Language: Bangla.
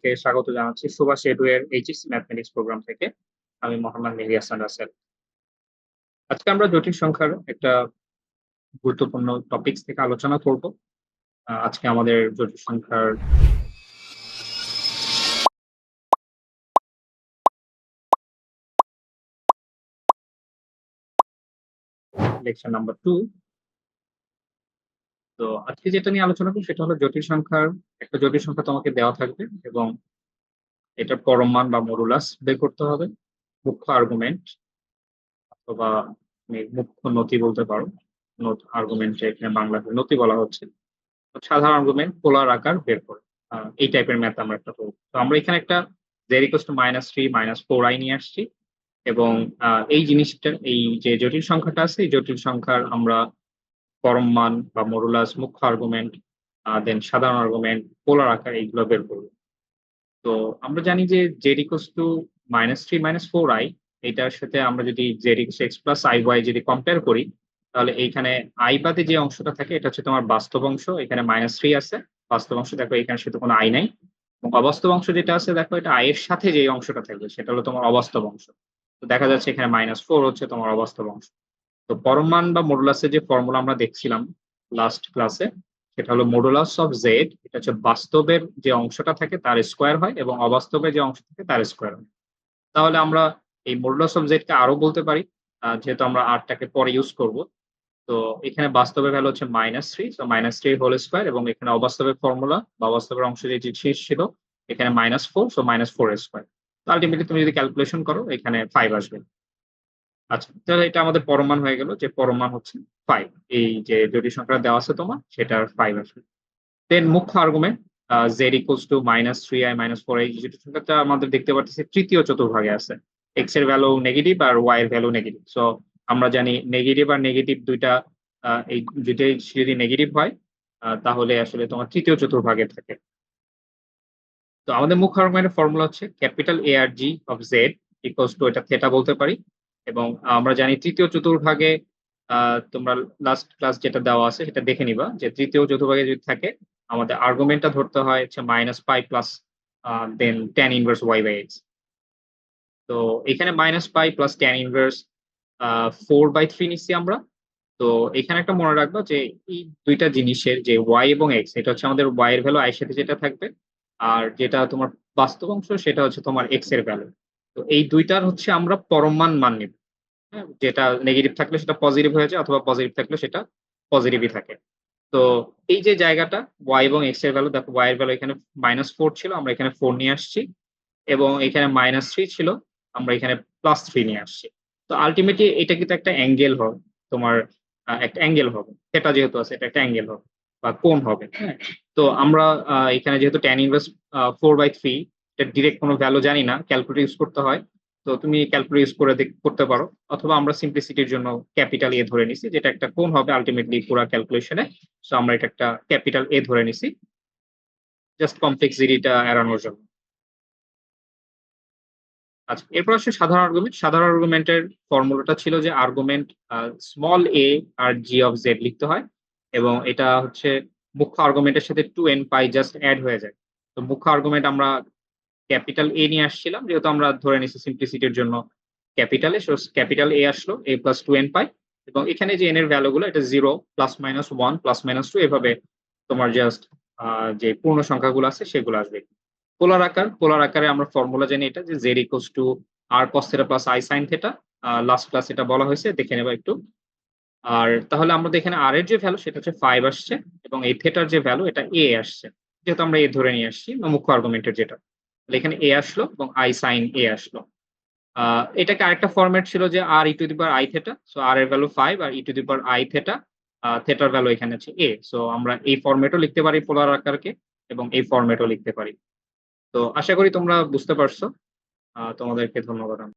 সকলকে স্বাগত জানাচ্ছি সুভাষ এডু এর এইচএসসি ম্যাথমেটিক্স প্রোগ্রাম থেকে। আমি মোহাম্মদ মেহদি হাসান রাসেল। আজকে আমরা জটিল সংখ্যার একটা গুরুত্বপূর্ণ টপিকস থেকে আলোচনা করব। আজকে আমাদের জটিল সংখ্যার লেকচার নাম্বার টু তো আজকে যেটা নিয়ে আলোচনা করব সেটা হলো জটিল সংখ্যার, একটা জটিল সংখ্যা তোমাকে দেওয়া থাকবে এবং এটার পরম মান বা মডুলাস বের করতে হবে। মুখ্য আর্গুমেন্ট অথবা মুখ্য নথি বলতে পারো। নোট আর্গুমেন্ট এখানে বাংলাতে নথি বলা হচ্ছে। সাধারণ আর্গুমেন্ট পোলার আকার বের করে। এই টাইপের ম্যাথ আমরা একটা করব। তো আমরা এখানে একটা Z equals to minus three minus four I নিয়ে আসছি এবং এই জিনিসটা, এই যে জটিল সংখ্যাটা আছে, এই জটিল সংখ্যার আমরা পরম মান বা মরুলাস মুখ্য আর্গুমেন্ট দেন সাধারণ আর্গুমেন্ট পোলার আকার এইগুলো বের করব। তো আমরা জানি যে Z equals to minus three minus four I এটার সাথে আমরা যদি Z equals X plus I Y যদি কম্পেয়ার করি, তাহলে এইখানে আই বাদে যে অংশটা থাকে, এটা হচ্ছে তোমার বাস্তব অংশ, এখানে মাইনাস থ্রি আছে। বাস্তব অংশ দেখো এখানে শুধু কোনো আই নাই। এবং অবাস্তব অংশ যেটা আছে, দেখো এটা আই এর সাথে যে অংশটা থাকবে, সেটা হলো তোমার অবাস্তব অংশ। তো দেখা যাচ্ছে এখানে মাইনাস ফোর হচ্ছে তোমার অবাস্তব অংশ। তো পরমান বা মডুলাসের যে ফর্মুলা আমরা দেখছিলাম লাস্ট ক্লাসে সেটা হলো মডুলাস অফ জেড এটা হচ্ছে বাস্তবের যে অংশটা থাকে তার স্কোয়ার হয় এবং অবাস্তবের যে অংশ থাকে তার স্কোয়ার হয়। তাহলে আমরা এই মডুলাস অফ জেড কে আরও বলতে পারি যেহেতু আমরা আরটাকে পরে ইউজ করব। তো এখানে বাস্তবের ভ্যালু হচ্ছে মাইনাস থ্রি তো মাইনাস থ্রি হোল স্কোয়ার এবং এখানে অবাস্তবের ফর্মুলা বা অবাস্তবের অংশ যে শীর্ষ ছিল, এখানে minus four so minus four square তো আলটিমেটলি তুমি যদি ক্যালকুলেশন করো, এখানে ফাইভ আসবে। আচ্ছা তাহলে এটা আমাদের পরমান হয়ে গেল যে পরমান হচ্ছে ফাইভ এই যে জটিল সংখ্যাটা দেওয়া আছে তোমার, সেটার ফাইভ আসবে। দেন মুখ্য argument Z equals to minus three I minus four এই জটিল সংখ্যাটা আমাদের দেখতে পাচ্ছি তৃতীয় চতুর্ভাগে আছে। এক্সের ভ্যালু নেগেটিভ আর ওয়াই এর ভ্যালু নেগেটিভ সো আমরা জানি নেগেটিভ আর নেগেটিভ দুইটা এই দুইটাই যদি নেগেটিভ হয় তাহলে আসলে তোমার তৃতীয় চতুর্ভাগে থাকে। তো আমাদের মুখ্য আর্গুমেন্টের ফর্মুলা হচ্ছে capital A R G of Z equals to এটা থেটা বলতে পারি। এবং আমরা জানি তৃতীয় চতুর্ভাগে তোমরা লাস্ট ক্লাস যেটা দেওয়া আছে সেটা দেখে নিবা যে তৃতীয় চতুর্ভাগে যদি থাকে, আমাদের আর্গুমেন্টটা ধরতে হয় হচ্ছে minus pi plus then tan inverse Y by X তো এখানে minus pi plus tan inverse four by three নিচ্ছি আমরা। তো এখানে একটা মনে রাখব যে এই দুইটা জিনিসের যে ওয়াই এবং এক্স এটা হচ্ছে আমাদের ওয়াই এর ভ্যালু আই সাথে যেটা থাকবে। আর যেটা তোমার বাস্তব অংশ, সেটা হচ্ছে তোমার এক্সের ভ্যালু তো এই দুইটার হচ্ছে আমরা পরমান মান নিব। যেটা নেগেটিভ থাকলে সেটা পজিটিভ হয়ে যায় অথবা পজিটিভ থাকলে সেটা পজিটিভই থাকে। তো এই যে জায়গাটা ওয়াই এবং এক্সের ভ্যালু দেখো ওয়াই এর ভ্যালু এখানে মাইনাস ফোর ছিল আমরা এখানে ফোর নিয়ে আসছি। এবং এখানে মাইনাস থ্রি ছিল আমরা এখানে প্লাস থ্রি নিয়ে আসছি। তো আলটিমেটলি এটা কিন্তু একটা অ্যাঙ্গেল হবে তোমার একটা অ্যাঙ্গেল হবে। সেটা যেহেতু আছে এটা একটা অ্যাঙ্গেল হবে বা কোন হবে। হ্যাঁ তো আমরা এখানে যেহেতু tan inverse four by three direct কোনো ভ্যালু জানি না ক্যালকুলেটর ইউজ করতে হয়। তো তুমি ক্যালকুলেটর ইউজ করে করতে পারো। অথবা আমরা সিম্পলিসিটির জন্য ক্যাপিটাল এ ধরে নিছি, যেটা একটা কোন হবে আলটিমেটলি পুরো ক্যালকুলেশনে সো আমরা এটা একটা ক্যাপিটাল এ ধরে নিছি। জাস্ট কমপ্লেক্সিটিটা এড়ানোর জন্য। আচ্ছা এরপর আসছে সাধারণ আর্গুমেন্ট সাধারণ আর্গুমেন্টের ফর্মুলাটা ছিল যে argument small A R G of Z লিখতে হয়। এবং এটা হচ্ছে মুখ্য আর্গুমেন্টের সাথে two N pi just add হয়ে যায়। তো মুখ্য আর্গুমেন্ট আমরা ক্যাপিটাল এ নিয়ে আসছিলাম, যেহেতু আমরা ধরে নিছি সিম্পলিসিটির জন্য ক্যাপিটালে সো ক্যাপিটাল এ আসলো A plus two N pi, এবং এখানে যে এন এর ভ্যালুগুলো এটা zero plus minus one plus minus two এভাবে তোমার জাস্ট যে পূর্ণ সংখ্যাগুলো আছে, সেগুলো আসবে। পোলার আকার পোলার আকারে আমরা ফর্মুলা জানি এটা, যে Z equals to R cos theta plus I sine theta last class এটা বলা হয়েছে, দেখে নেবা একটু। আর তাহলে আমাদের এখানে আর এর যে ভ্যালু সেটা হচ্ছে ফাইভ আসছে, এবং এই থেটার যে ভ্যালু এটা এ আসছে। যেহেতু আমরা এ ধরে নিয়ে আসছি, মুখ্য আর্গুমেন্টের যেটা। তাহলে এখানে এ আসলো এবং আই সাইন এ আসলো। এটাকে আরেকটা ফরম্যাট ছিল যে R E to the power I theta so R এর value five R E to the power I theta থেটার value এখানে আছে এ সো আমরা এই ফরম্যাটও লিখতে পারি পোলার আকারকে এবং এই ফরম্যাটও লিখতে পারি। তো, আশা করি তোমরা বুঝতে পারছ। তোমাদেরকে ধন্যবাদ আমি।